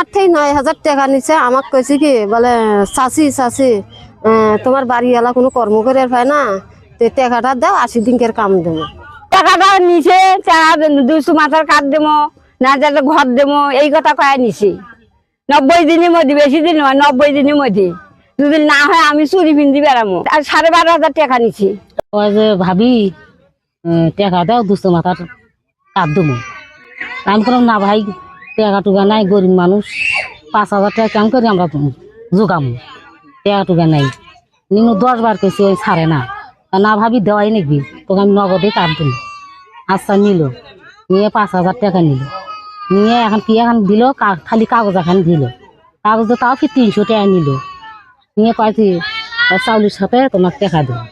আমার থেকে নয় হাজার টাকা নিছে। আমাকে কইছে কি বলে চাচি চাচি আহ, তোমার বাড়িওয়ালা কোনো কর্ম করে পায় না তো টাকাটা দাও আশি দিনকের কাম দেবো। টাকাটা নিছে দুশো মাথার কাঠ দেবো না যাতে ঘর দেবো এই কথা কয়ে নিছে। নব্বই দিনের মধ্যে বেশি দিন নয় নব্বই দিনের মধ্যে। দুদিন না হয় আমি চুরি পিন্দি বেড়াবো আর সাড়ে বারো হাজার টাকা নিছি। ওই যে ভাবি টাকা দাও দুশো মাথার কাঁদ দেবো। আমি করলাম না ভাই টাকা টুকা নাই, গরিব মানুষ। পাঁচ হাজার টাকা কেমন করি আমরা জোগামো। টাকা টুকা নাই। নিনু দশ বার কেছি ছাড়ে না। না ভাবি দেওয়াই নাকি? তোকে আমি নগদে কাঁদ দেবো আচ্ছা নিল। নিয়ে পাঁচ হাজার টাকা নিল। নিয়ে এখন কি এখন দিল? খালি কাগজ এখন দিল। কাগজ তাও কি তিনশো টাকা নিল? নিয়ে কয়েছি চাউলের সাথে তোমাকে টাকা দেবো।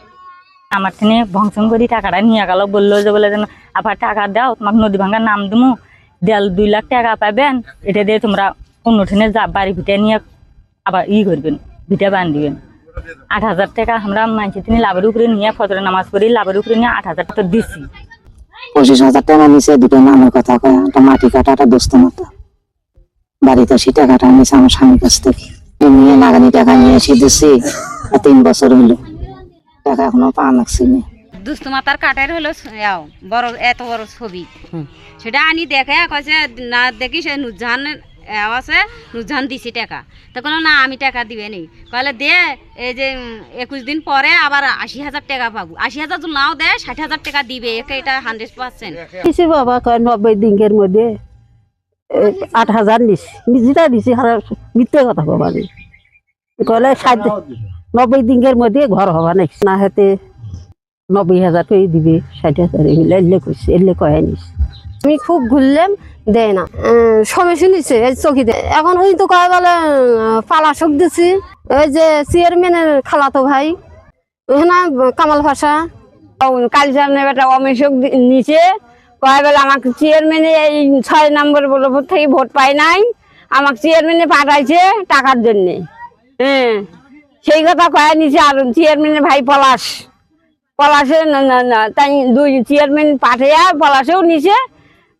আমার থেকে ভংসন করি টাকাটা নিয়ে গেল। বলল যে বলে যেন, আবার টাকা দাও, তোমাকে নদী ভাঙ্গার নাম দিমু। দেড় দুই লাখ টাকা পাবেন, এটা দিয়ে তোমরা অন্য ঠেনে যা বাড়ি ভিটে নিয়ে আবার ই করবেন, ভিটে বান্ধিবেন। আট হাজার টাকা আমরা মানছি তিনি লাভের উপরে নিয়ে ফজরের নামাজ পড়ি, লাভের উপরে নিয়ে আট হাজার টাকা দিছি। পঁচিশ হাজার টাকা নিচে দুটো নামের কথা কয়, একটা মাটি কাটা দোস্ত মতো। বাড়িতে সে টাকাটা নিয়েছে আমার স্বামীর কাছ থেকে। নিয়ে নাগানি টাকা নিয়ে এসে দিচ্ছি তিন বছর হলো। টাকা এখনও পাওয়া লাগছি না। দুস্থ মাতার কাঠের হলো ইয়াও বড় এত বড় ছবি। সেটা আনি দেখে কয়েছে না দেখি সে নুজাহান এও আছে নুজাহান দিছি টাকা। তখন না আমি টাকা দিবে নেই। কলে দে এই যে একুশ দিন পরে আবার আশি হাজার টাকা পাবো। আশি হাজার যদি নাও দেয় ষাট হাজার টাকা দিবে একে এটা হান্ড্রেড পার্সেন্ট কিছু বাবা কয় নব্বই দিনকের মধ্যে আট হাজার নিস। যেটা দিছি মিথ্যে কথা কবা নি কলে ষাট নব্বই দিনের মধ্যে ঘর হবা নাকি না হাতে নব্বই হাজার করে দিবে, ষাট হাজার এগুলো এলে কইছে এলে কয়ে নিস আমি খুব ঘুরলাম, দেয় না। সমস্যা নিচ্ছে এই চকিতে এখন ওই তো কয় বলে পালাশক দিছি। ওই যে চেয়ারম্যানের খালাতো ভাই, ওখানে কামাল ভাষা। কালী সামনে বেটা অমেশক নিচে কয় বেলা, আমাকে চেয়ারম্যানে এই ছয় নম্বর বলপুর থেকে ভোট পাই নাই, আমাকে চেয়ারম্যানে পাঠাইছে টাকার জন্যে। হ্যাঁ সেই কথা কয়ে নিছে আর চেয়ারম্যানের ভাই পলাশ। পলাশে তাই দুই চেয়ারম্যান পাঠাইয়া পলাশেও নিছে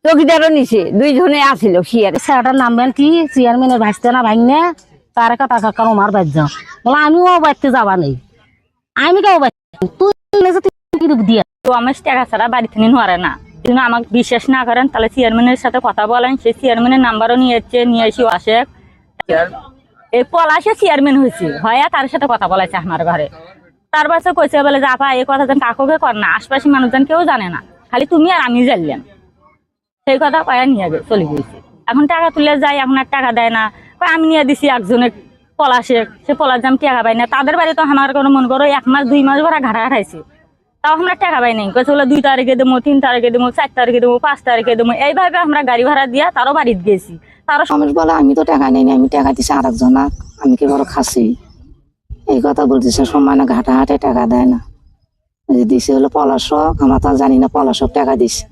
চকিদারও নিছে দুইজনে আসিল শিয়ার স্যারটার নামবেন কি? চেয়ারম্যানের ভাইসতে না ভাঙনে তার একটা টাকা কারও মার বাইর যাও বলে আমিও বাড়তে যাবা নেই। আমি কেউ তুই দিয়া? তো আমার টাকা ছাড়া বাড়ি থেকে নোয়ারে না। কিন্তু আমাকে বিশ্বাস না করেন তাহলে চেয়ারম্যানের সাথে কথা বলেন। সেই চেয়ারম্যানের নাম্বারও নিয়ে এসছে নিয়ে এসে আসে। এই পলাশে চেয়ারম্যান হয়েছে হয় তার সাথে কথা বলাইছে আমার ঘরে। তার পাশে কইছে, বলে, যা, আপা, এই কথা যেন কাকুকে কর না, আশপাশি মানুষজন কেউ জানে না, খালি তুমি আর আমি জানলেন সেই কথা কয়া নিয়ে চলে গেছি এখন টাকা তুলে যাই এখন আর টাকা দেয় না। আমি নিয়ে দিছি একজনের পলাশে, সে পলাশ জাম টাকা পাই না। তাদের বাড়ি তো আমার কোনো মন করো, এক মাস, দুই মাস ভরা ঘাটা ঘাটাইছে তাও আমরা টাকা পাই নাই। কইছে বলে দুই তারিখে দেবো, তিন তারিখে দেবো, চার তারিখে দেবো, পাঁচ তারিখে দেবো। এইভাবে আমরা গাড়ি ভাড়া দিয়া তারও বাড়িতে গেছি। তারও মানুষ বলে, আমি তো টাকা নেই, আমি টাকা দিছি আর একজনাক আমি কি বড় খাসি? এই কথা বলতেছে সে সম্মানে ঘাটা হাটে টাকা দেয় না। দিছে হলো পলাশক, আমরা তো জানি না পলাশক টাকা দিছে।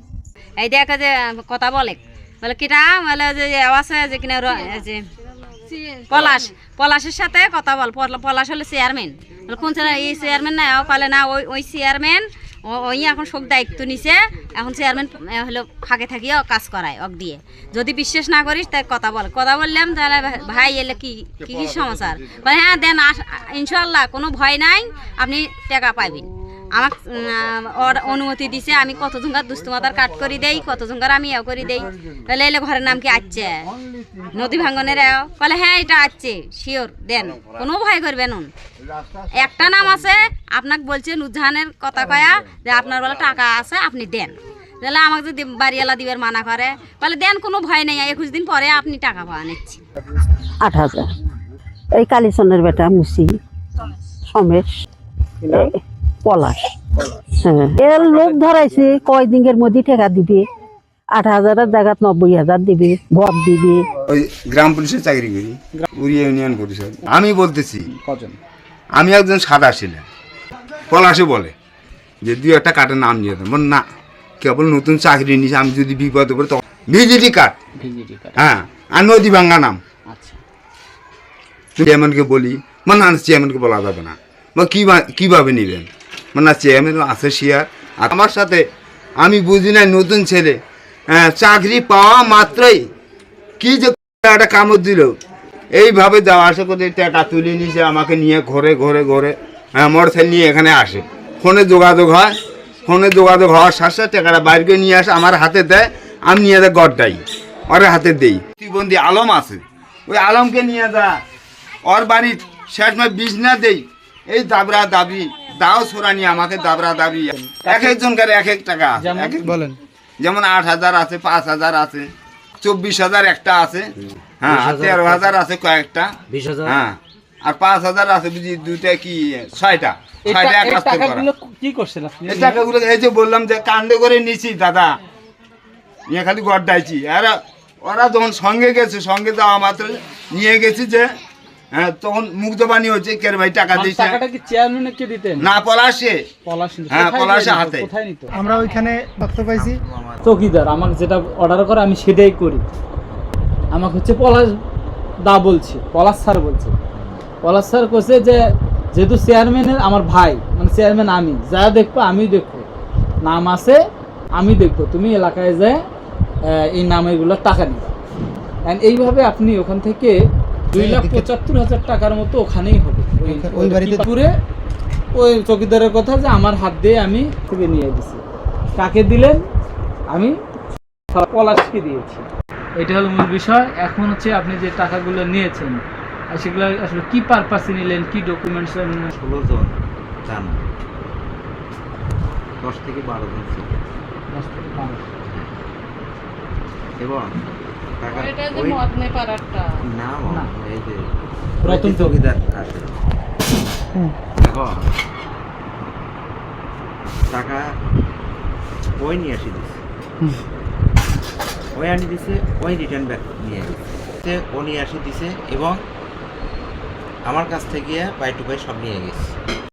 এই দেখে যে কথা বলে বলে কিটা? বলে যে আওয়াজ হয় যে কিনা যে পলাশ, পলাশের সাথে কথা বল, পল- পলাশ হলো চেয়ারম্যান বলে কোন এই চেয়ারম্যান না, ও কলে না, ওই ওই চেয়ারম্যান ওই এখন সব দায়িত্ব নিছে এখন চেয়ারম্যান হলো ফাঁকে থাকি কাজ করায় অক দিয়ে। যদি বিশ্বাস না করিস তাই কথা বল। কথা বললাম তাহলে ভাই এলে কি কি কি সমাচার বলে হ্যাঁ দেন আস- ইনশাল্লাহ কোনো ভয় নাই আপনি টাকা পাইবেন। আমার ওর অনুমতি দিছে আমি কত জঙ্গার দুষ্টুমাতার কাট করে দেই কত জঙ্গার আমি এও করে দেই। তাহলে এলে ঘরের নাম কি আছে নদী ভাঙ্গনের এও? বলে হ্যাঁ এটা আছে শিওর দেন কোনো ভয় করবে নুন একটা নাম আছে আপনাকে বলছে নুজাহানের কথা কয়া যে আপনার বলে টাকা আছে আপনি দেন। তাহলে আমাকে যদি বাড়িওয়ালা দিবের মানা করে বলে দেন কোনো ভয় নেই একুশ দিন পরে আপনি টাকা পাওয়া নিচ্ছি আট হাজার। এই কালীচন্দ্রের বেটা মুসি সমেশ। পলাশ। হ্যাঁ। এর লোক ধরাইছে কয় দিনের মধ্যে টাকা দিবে? আট হাজারের জায়গাত নব্বই হাজার দিবে ঘর দিবে। ওই গ্রাম পুলিশে চাকরি করি উড়িয়া ইউনিয়ন পরিষদ। আমি বলতেছি আমি একজন সাদা ছিলেন পলাশে বলে যে দুই একটা কার্ডের নাম দিয়ে দেন না কেবল নতুন চাকরি নিছে আমি যদি বিপদে পড়ি তখন ভিজিটি কার্ড। হ্যাঁ আর নদী ভাঙ্গা নাম। চেয়ারম্যানকে বলি মানে চেয়ারম্যানকে বলা যাবে না। বা কীভাবে কীভাবে নেবেন? মানে চেয়ারম্যান আছে শেয়ার আর আমার সাথে, আমি বুঝি না নতুন ছেলে। হ্যাঁ চাকরি পাওয়া মাত্রই কি যে একটা কামড় দিল। এইভাবে যাওয়া আসা করে টাকা তুলে নিয়েছে, আমাকে নিয়ে ঘরে ঘরে ঘরে হ্যাঁ মোটরসাইকেল নিয়ে এখানে আসে। ফোনে যোগাযোগ হয়। ফোনে যোগাযোগ হওয়ার সাথে সাথে টাকাটা বাইরে নিয়ে আসে, আমার হাতে দেয়, আমি নিয়ে দেয় গড্ডাই ওর হাতে দেই। প্রতিবন্ধী আলম আছে। ওই আলমকে নিয়ে যা। ওর বাড়ির শেষ বিষ না দেই। এই দাবরা দাবি দাও সোরানি আমাকে দাবরা দাবি। এক একজন একজনকার এক এক টাকা। বলেন। যেমন আট হাজার আছে পাঁচ হাজার আছে চব্বিশ হাজার একটা আছে। হ্যাঁ তেরো হাজার আছে। কয়েকটা। হ্যাঁ আর পাঁচ হাজার আছে বুঝি দুইটা কি ছয়টা। ছয়টা এক কি করছেন আপনি? এই টাকাগুলো এই যে বললাম যে কাণ্ডে করে নিছি দাদা। নিয়ে খালি গড্ডাইছি। আর ওরা যখন সঙ্গে গেছে সঙ্গে যাওয়া মাত্র নিয়ে গেছি যে হ্যাঁ তখন মুগ্ধবাণী হচ্ছে কের ভাই টাকা দিয়েছে? টাকাটা কি চেয়ারম্যানকে দিতেন? না পলাশে পলাশ। হ্যাঁ, পলাশে হাতে। কোথায় নিত? আমরা ওইখানে দেখতে পাইছি। চৌকিদার আমাকে যেটা অর্ডার করে আমি সেটাই করি। আমাকে হচ্ছে পলাশ দা বলছে পলাশ স্যার বলছে। পলাশ স্যার কইছে যে যেহেতু চেয়ারম্যানের আমার ভাই মানে চেয়ারম্যান আমি যা দেখব আমি দেখব। নাম আছে আমি দেখব। তুমি এলাকায় যে এই নামেরগুলো টাকা নিবে। And এইভাবে আপনি ওখান থেকে দুই লাখ পঁচাত্তর হাজার টাকার মতো ওখানেই হবে। ওই- ওই বাড়িতে- পুরে ওই চৌকিদারের কথা যে আমার হাত দিয়ে আমি থেকে নিয়ে দিছি কাকে দিলেন? আমি পলাশকে দিয়েছি। এটা হলো মূল বিষয়। এখন হচ্ছে আপনি যে টাকাগুলো নিয়েছেন আর সেগুলো আসলে কি পারপাসে নিলেন কি ডকুমেন্টস ষোলো জন জান দশ থেকে বারো জন ছিল। এবং টাকা ওই না। মা, এই যে রতন রতন আসে এখন টাকা ওই নিয়ে আসি দিছে। ওই আনি দিছে ওই রিটার্ন ব্যাক নিয়ে গেছে ও নিয়ে আসি দিছে এবং আমার কাছ থেকে বাই টু বাই সব নিয়ে গেছে।